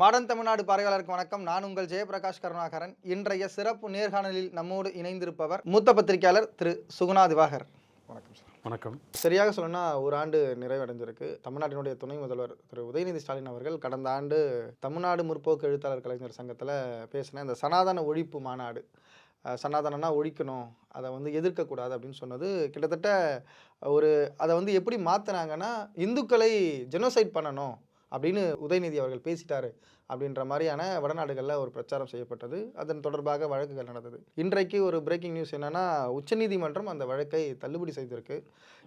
Modern Tamil Nadu பார்வையாளருக்கு வணக்கம். நான் உங்கள் ஜெயபிரகாஷ் கருணாகரன். இன்றைய சிறப்பு நேர்காணலில் நம்மோடு இணைந்திருப்பவர் மூத்த பத்திரிகையாளர் திரு சுகுணா திவாகர். வணக்கம் சார். வணக்கம். சரியாக சொல்லணும்னா ஒரு ஆண்டு நிறைவடைஞ்சிருக்கு தமிழ்நாட்டினுடைய துணை முதல்வர் திரு உதயநிதி ஸ்டாலின் அவர்கள் கடந்த ஆண்டு தமிழ்நாடு முற்போக்கு எழுத்தாளர் கலைஞர் சங்கத்தில் பேசின இந்த சனாதன ஒழிப்பு மாநாடு. சனாதனனா ஒழிக்கணும். அதை வந்து எதிர்க்கக்கூடாது அப்படின்னு சொன்னது கிட்டத்தட்ட ஒரு அதை வந்து எப்படி மாற்றினாங்கன்னா இந்துக்களை ஜெனோசைட் பண்ணணும். அப்படின்னு உதயநிதி அவர்கள் பேசிட்டாரு அப்படின்ற மாதிரியான வடநாடுகளில் ஒரு பிரச்சாரம் செய்யப்பட்டது. அதன் தொடர்பாக வழக்குகள் நடந்தது. இன்றைக்கு ஒரு பிரேக்கிங் நியூஸ் என்னன்னா உச்சநீதிமன்றம் அந்த வழக்கை தள்ளுபடி செய்திருக்கு.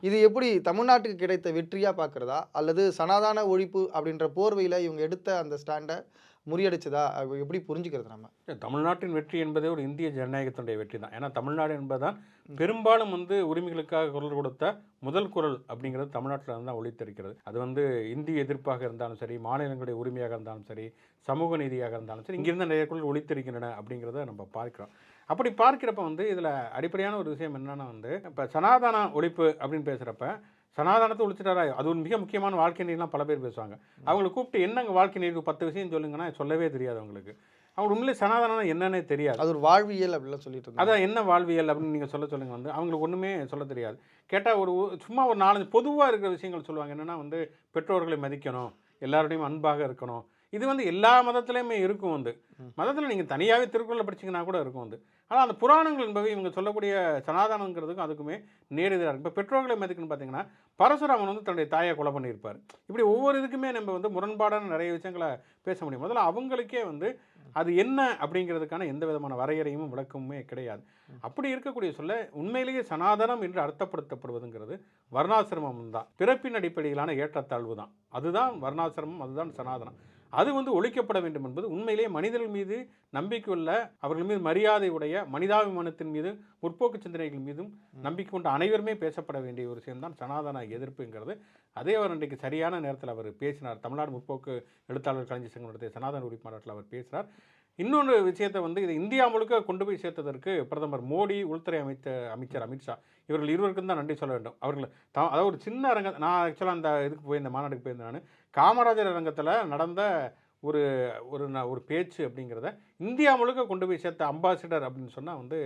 இது எப்படி தமிழ்நாட்டுக்கு கிடைத்த வெற்றியாக பார்க்குறதா அல்லது சனாதான ஒழிப்பு அப்படின்ற போர்வையில் இவங்க எடுத்த அந்த ஸ்டாண்டை முறியடிச்சதா? எப்படி புரிஞ்சுக்கிறது நம்ம? தமிழ்நாட்டின் வெற்றி என்பதே ஒரு இந்திய ஜனநாயகத்தினுடைய வெற்றி தான். ஏன்னா தமிழ்நாடு என்பதுதான் பெரும்பாலும் வந்து உரிமைகளுக்காக குரல் கொடுத்த முதல் குரல் அப்படிங்கிறது தமிழ்நாட்டில் தான் ஒழித்திருக்கிறது அது வந்து இந்திய எதிர்ப்பாக இருந்தாலும் சரி மாநிலங்களுடைய உரிமையாக இருந்தாலும் சரி சமூக நீதியாக இருந்தாலும் சரி இங்கிருந்து நிறைய குரல் ஒழித்திருக்கின்றன அப்படிங்கிறத நம்ம பார்க்கிறோம். அப்படி பார்க்கிறப்ப வந்து இதில் அடிப்படையான ஒரு விஷயம் என்னென்னா வந்து இப்போ சனாதன ஒழிப்பு அப்படின்னு பேசுகிறப்ப சனாதனத்தை ஒழிச்சிட்டாரா? அது ஒரு மிக முக்கியமான வாழ்க்கை நெறிலாம் பல பேர் பேசுவாங்க. அவங்களை கூப்பிட்டு என்னங்க வாழ்க்கை நெறி பத்து விஷயம் சொல்லுங்கன்னா சொல்லவே தெரியாது அவங்களுக்கு. அவங்க உண்மையிலே சனாதனம் என்னன்னே தெரியாது. அது ஒரு வாழ்வியல் அப்படிலாம் சொல்லிட்டு இருந்தாங்க. அதான் என்ன வாழ்வியல் அப்படின்னு நீங்கள் சொல்ல சொல்லுங்க வந்து. அவங்களுக்கு ஒன்றுமே சொல்ல தெரியாது. கேட்டால் ஒரு ஒரு- சும்மா ஒரு நாலஞ்சு பொதுவாக இருக்கிற விஷயங்கள் சொல்லுவாங்க. என்னென்னா வந்து பெற்றோர்களை மதிக்கணும். எல்லாரோடையும் அன்பாக இருக்கணும். இது வந்து எல்லா மதத்துலேயுமே இருக்கும் வந்து மதத்தில் நீங்கள் தனியாகவே திருக்குறளை படிச்சீங்கன்னா கூட இருக்கும் வந்து ஆனால் அந்த புராணங்கள் என்பவை இவங்க சொல்லக்கூடிய சனாதனங்கிறதுக்கும் அதுக்குமே நேரெதிராக இருக்கும் இப்போ பெற்றோர்களை மதிக்கணும்னு பார்த்தீங்கன்னா பரசுராமன் வந்து தன்னுடைய தாயை கொலை பண்ணியிருப்பார். இப்படி ஒவ்வொரு இதுக்குமே நம்ம வந்து முரண்பாடான நிறைய விஷயங்களை பேச முடியும். முதல்ல அவங்களுக்கே வந்து அது என்ன அப்படிங்கிறதுக்கான எந்த விதமான வரையறையும் விளக்கமுமே கிடையாது. அப்படி இருக்கக்கூடிய சொல்ல உண்மையிலேயே சனாதனம் என்று அர்த்தப்படுத்தப்படுவதுங்கிறது வர்ணாசிரமம் தான் பிறப்பின் அடிப்படையிலான ஏற்றத்தாழ்வு தான் அதுதான் வர்ணாசிரமம் அதுதான் சனாதனம். அது வந்து ஒழிக்கப்பட வேண்டும் என்பது உண்மையிலேயே மனிதர்கள் மீது நம்பிக்கை உள்ள அவர்கள் மீது மரியாதை உடைய மனிதாபிமானத்தின் மீது முற்போக்கு சிந்தனைகள் மீதும் நம்பிக்கை கொண்ட அனைவருமே பேசப்பட வேண்டிய ஒரு விஷயம்தான் சனாதன எதிர்ப்புங்கிறது. அதே அவர் இன்றைக்கு சரியான நேரத்தில் அவர் பேசினார். தமிழ்நாடு முற்போக்கு எழுத்தாளர் கலைஞர் நடத்திய சனாதன உரிமை மாநாட்டில் அவர் பேசினார். இன்னொன்று விஷயத்தை வந்து இது இந்தியா முழுக்க கொண்டு போய் சேர்த்ததற்கு பிரதமர் மோடி உள்துறை அமைச்ச அமைச்சர் அமித்ஷா இவர்கள் இருவருக்கும் தான் நன்றி சொல்ல வேண்டும். அவர்கள் த அதாவது ஒரு சின்ன அரங்க நான் ஆக்சுவலாக அந்த இதுக்கு போயிருந்தேன் மாநாட்டுக்கு போயிருந்தேன் நான். காமராஜர் அரங்கத்தில் நடந்த ஒரு ஒரு ந- ஒரு பேச்சு அப்படிங்கிறத இந்தியா முழுக்க கொண்டு போய் சேர்த்த அம்பாசிடர் அப்படின்னு சொன்னால் வந்து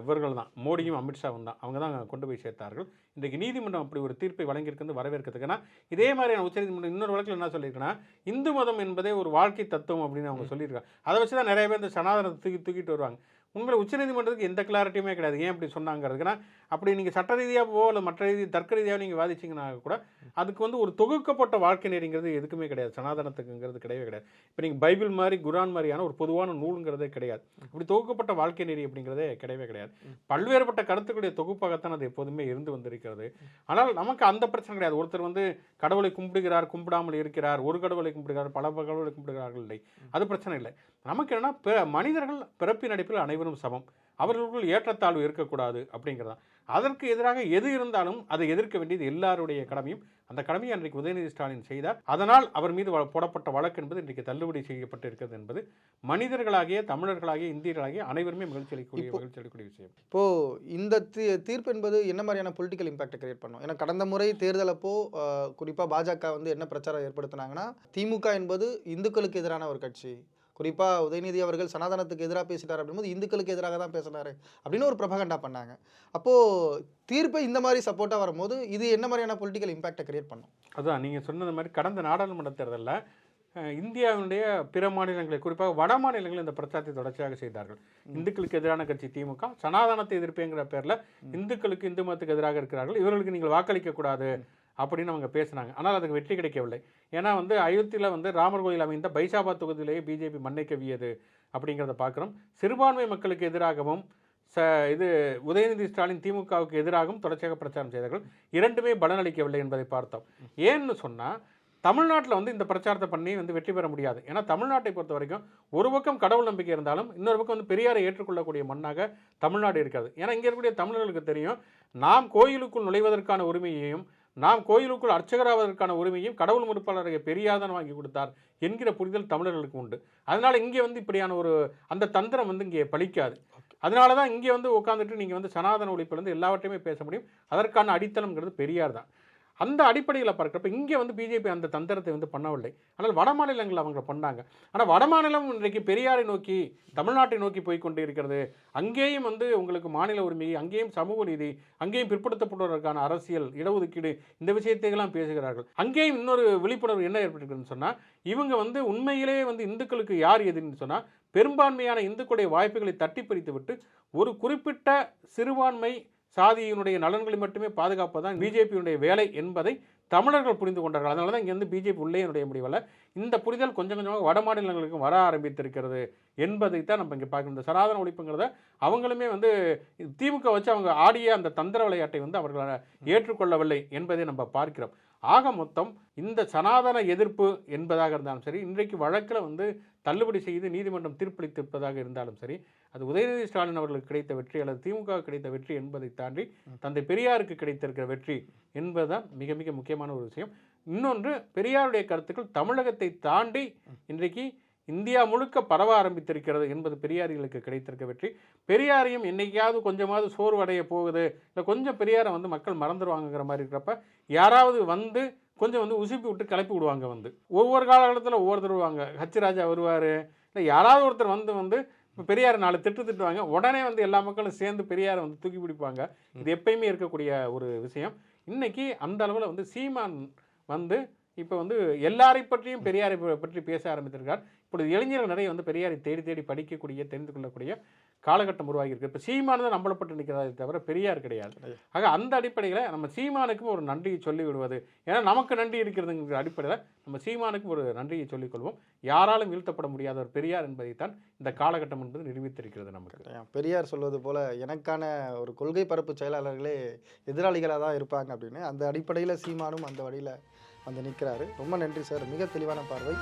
இவர்கள் தான் மோடியும் அமித்ஷாவும் தான். அவங்க தான் கொண்டு போய் சேர்த்தார்கள். இன்றைக்கு நீதிமன்றம் அப்படி ஒரு தீர்ப்பை வழங்கியிருக்கிறது வரவேற்கிறதுக்கு. ஏன்னா இதே மாதிரியான உச்சநீதிமன்றம் இன்னொரு வழக்கில் என்ன சொல்லியிருக்குன்னா இந்து மதம் என்பதே ஒரு வாழ்க்கை தத்துவம் அப்படின்னு அவங்க சொல்லியிருக்காங்க அதை வச்சு தான் நிறைய பேர் இந்த சனாதனத்தை தூக்கி தூக்கிட்டு வருவாங்க. உங்களை உச்சநீதிமன்றத்துக்கு எந்த கிளாரிட்டியுமே கிடையாது. ஏன் அப்படி சொன்னாங்கிறதுக்குன்னா அப்படி நீங்கள் சட்ட ரீதியாகவோ இல்லை மற்ற ரீதி தர்க்க ரீதியாக நீங்கள் வாதிச்சிங்கன்னா கூட அதுக்கு வந்து ஒரு தொகுக்கப்பட்ட வாழ்க்கை நெறிங்கிறது எதுக்குமே கிடையாது. சனாதனத்துக்குங்கிறது கிடையவே கிடையாது. இப்போ நீங்கள் பைபிள் மாதிரி குரான் மாதிரியான ஒரு பொதுவான நூலுங்கிறதே கிடையாது. இப்படி தொகுக்கப்பட்ட வாழ்க்கை நெறி அப்படிங்கிறதே கிடையவே கிடையாது. பல்வேறுபட்ட கருத்துக்களுடைய தொகுப்பாகத்தான் அது எப்போதுமே இருந்து வந்திருக்கிறது. ஆனால் நமக்கு அந்த பிரச்சனை கிடையாது. ஒருத்தர் வந்து கடவுளை கும்பிடுகிறார் கும்பிடாமல் இருக்கிறார் ஒரு கடவுளை கும்பிடுகிறார் பல கடவுளை கும்பிடுகிறார்கள் இல்லை. அது பிரச்சனை இல்லை. நமக்கு என்னன்னா பிற- மனிதர்கள் பிறப்பின் அடிப்பில் அனைவரும் சமம். அவர்களுக்குள் ஏற்றத்தாழ்வு இருக்கக்கூடாது அப்படிங்கிறதான் அதற்கு எதிராக எது இருந்தாலும் அதை எதிர்க்க வேண்டியது எல்லாருடைய கடமையும். அந்த கடமையை அன்றைக்கு உதயநிதி ஸ்டாலின் செய்தார். அதனால் அவர் மீது போடப்பட்ட வழக்கு என்பது இன்றைக்கு தள்ளுபடி செய்யப்பட்டிருக்கிறது என்பது மனிதர்களாகிய தமிழர்களாகிய இந்தியர்களாகிய அனைவருமே மகிழ்ச்சி அளிக்கக்கூடிய மகிழ்ச்சி அளிக்கக்கூடிய விஷயம். இப்போ இந்த தீ- தீர்ப்பு என்பது என்ன மாதிரியான பொலிட்டிக்கல் இம்பாக்ட் கிரியேட் பண்ணும்? ஏன்னா கடந்த முறை தேர்தல் அப்போ அஹ், குறிப்பா பாஜக வந்து என்ன பிரச்சாரம் ஏற்படுத்தினாங்கன்னா திமுக என்பது இந்துக்களுக்கு எதிரான ஒரு கட்சி. குறிப்பா உதயநிதி அவர்கள் சனாதனத்துக்கு எதிராக பேசிட்டார் அப்படின்போது இந்துக்களுக்கு எதிராக தான் பேசினாரு அப்படின்னு ஒரு பிரபகண்டா பண்ணாங்க. அப்போ தீர்ப்பை இந்த மாதிரி சப்போர்ட்டா வரும்போது இது என்ன மாதிரியான பொலிட்டிக்கல் இம்பாக்டை கிரியேட் பண்ணும்? அதான் நீங்கள் சொன்னது மாதிரி கடந்த நாடாளுமன்ற தேர்தலில் இந்தியாவினுடைய பிற மாநிலங்களை குறிப்பாக வட மாநிலங்களில் இந்த பிரச்சாரத்தை தொடர்ச்சியாக செய்தார்கள். இந்துக்களுக்கு எதிரான கட்சி திமுக சனாதனத்தை எதிர்ப்பேங்கிற பேரில் இந்துக்களுக்கு இந்து மதத்துக்கு எதிராக இருக்கிறார்கள். இவர்களுக்கு நீங்கள் வாக்களிக்க கூடாது. அப்படின்னு அவங்க பேசினாங்க. ஆனால் அதுக்கு வெற்றி கிடைக்கவில்லை. ஏன்னா வந்து அயோத்தியில் வந்து ராமர் கோயில் அமைந்த பைசாபாத் தொகுதியிலேயே பிஜேபி மண்ணை கவியது அப்படிங்கிறத பார்க்குறோம். சிறுபான்மை மக்களுக்கு எதிராகவும் ச இது உதயநிதி ஸ்டாலின் திமுகவுக்கு எதிராகவும் தொடர்ச்சியாக பிரச்சாரம் செய்தார்கள். இரண்டுமே பலனளிக்கவில்லை என்பதை பார்த்தோம். ஏன்னு சொன்னால் தமிழ்நாட்டில் வந்து இந்த பிரச்சாரத்தை பண்ணி வந்து வெற்றி பெற முடியாது. ஏன்னா தமிழ்நாட்டை பொறுத்த வரைக்கும் ஒரு பக்கம் கடவுள் நம்பிக்கை இருந்தாலும் இன்னொரு பக்கம் வந்து பெரியாரை ஏற்றுக்கொள்ளக்கூடிய மண்ணாக தமிழ்நாடு இருக்காது ஏன்னா இங்கே இருக்கக்கூடிய தமிழர்களுக்கு தெரியும் நாம் கோயிலுக்குள் நுழைவதற்கான உரிமையையும் நாம் கோயிலுக்குள் அர்ச்சகராவதற்கான உரிமையும் கடவுள் மறுப்பாளருக்கு பெரியாதான் வாங்கி கொடுத்தார் என்கிற புரிதல் தமிழர்களுக்கு உண்டு. அதனால இங்கே வந்து இப்படியான ஒரு அந்த தந்திரம் வந்து இங்கே பலிக்காது. அதனால தான் இங்கே வந்து உட்காந்துட்டு நீங்கள் வந்து சனாதன ஒழிப்புலேருந்து எல்லாவற்றையுமே பேச முடியும். அதற்கான அடித்தளம்ங்கிறது பெரியார் தான். அந்த அடிப்படையில் பார்க்குறப்ப இங்கே வந்து பிஜேபி அந்த தந்திரத்தை வந்து பண்ணவில்லை. ஆனால் வட மாநிலங்கள் அவங்க பண்ணாங்க. ஆனால் வட மாநிலம் இன்றைக்கு பெரியாரை நோக்கி தமிழ்நாட்டை நோக்கி போய் கொண்டு இருக்கிறது அங்கேயும் வந்து உங்களுக்கு மாநில உரிமை அங்கேயும் சமூக நீதி அங்கேயும் பிற்படுத்தப்படுவதற்கான அரசியல் இடஒதுக்கீடு இந்த விஷயத்தையெல்லாம் பேசுகிறார்கள். அங்கேயும் இன்னொரு விழிப்புணர்வு என்ன ஏற்பட்டிருக்குன்னு சொன்னால் இவங்க வந்து உண்மையிலேயே வந்து இந்துக்களுக்கு யார் எதுன்னு சொன்னால் பெரும்பான்மையான இந்துக்களுடைய வாய்ப்புகளை தட்டி பறித்து விட்டு ஒரு குறிப்பிட்ட சிறுபான்மை சாதியினுடைய நலன்களை மட்டுமே பாதுகாப்பதுதான் பிஜேபியினுடைய வேலை என்பதை தமிழர்கள் புரிந்து கொண்டார்கள். அதனால தான் இங்கே வந்து பிஜேபி உள்ளே என்னுடைய முடிவில் இந்த புரிதல் கொஞ்சம் கொஞ்சமாக வட மாநிலங்களுக்கும் வர ஆரம்பித்திருக்கிறது என்பதை தான் நம்ம இங்கே பார்க்கணும். இந்த சனாதன ஒழிப்புங்கிறத அவங்களுமே வந்து திமுக வச்சு அவங்க ஆடிய அந்த தந்திர விளையாட்டை வந்து அவர்களை ஏற்றுக்கொள்ளவில்லை என்பதை நம்ம பார்க்கிறோம். ஆக மொத்தம் இந்த சனாதன எதிர்ப்பு என்பதாக இருந்தாலும் சரி இன்றைக்கு வழக்கில் வந்து தள்ளுபடி செய்து நீதிமன்றம் தீர்ப்பளித்திருப்பதாக இருந்தாலும் சரி அது உதயநிதி ஸ்டாலின் அவர்களுக்கு கிடைத்த வெற்றி அல்லது திமுக கிடைத்த வெற்றி என்பதை தாண்டி தந்தை பெரியாருக்கு கிடைத்திருக்கிற வெற்றி என்பதுதான் மிக மிக முக்கியமான ஒரு விஷயம். இன்னொன்று பெரியாருடைய கருத்துக்கள் தமிழகத்தை தாண்டி இன்றைக்கு இந்தியா முழுக்க பரவ ஆரம்பித்திருக்கிறது என்பது பெரியாரிகளுக்கு கிடைத்திருக்க வெற்றி. பெரியாரையும் என்னைக்காவது கொஞ்சமாவது சோர்வடைய போகுது. இல்லை கொஞ்சம் பெரியாரை வந்து மக்கள் மறந்துடுவாங்கங்கிற மாதிரி இருக்கிறப்ப யாராவது வந்து கொஞ்சம் வந்து உசுப்பி விட்டு கிளப்பி விடுவாங்க வந்து. ஒவ்வொரு காலகட்டத்தில் ஒவ்வொருத்தர் வருவாங்க. ஹச்சிராஜா வருவார். இல்லை யாராவது ஒருத்தர் வந்து வந்து இப்போ பெரியார் நாலு திட்டு திட்டுவாங்க. உடனே வந்து எல்லா மக்களும் சேர்ந்து பெரியாரை வந்து தூக்கி பிடிப்பாங்க. இது எப்பயுமே இருக்கக்கூடிய ஒரு விஷயம். இன்றைக்கி அந்த அளவில் வந்து சீமான் வந்து இப்போ வந்து எல்லாரை பற்றியும் பெரியாரை பற்றி பேச ஆரம்பித்திருக்கார் இப்பொழுது இளைஞர்கள் நிறைய வந்து பெரியாரை தேடி தேடி படிக்கக்கூடிய தெரிந்து கொள்ளக்கூடிய காலகட்டம் உருவாகி இருக்கு இப்போ சீமான் தான் நம்பளப்பட்டு நிற்கிறதே தவிர பெரியார் கிடையாது. ஆக அந்த அடிப்படையில் நம்ம சீமானுக்கும் ஒரு நன்றியை சொல்லி விடுவது. ஏன்னா நமக்கு நன்றி இருக்கிறதுங்கிற அடிப்படையில் நம்ம சீமானுக்கும் ஒரு நன்றியை சொல்லிக் கொள்வோம். யாராலும் வீழ்த்தப்பட முடியாத ஒரு பெரியார் என்பதைத்தான் இந்த காலகட்டம் என்பது நிரூபித்திருக்கிறது நமக்கு. பெரியார் சொல்வது போல எனக்கான ஒரு கொள்கை பரப்பு செயலாளர்களே எதிராளிகளாக தான் இருப்பாங்க அப்படின்னு. அந்த அடிப்படையில் சீமானும் அந்த வழியில் வந்து நிற்கிறாரு. ரொம்ப நன்றி சார். மிக தெளிவான பார்வை.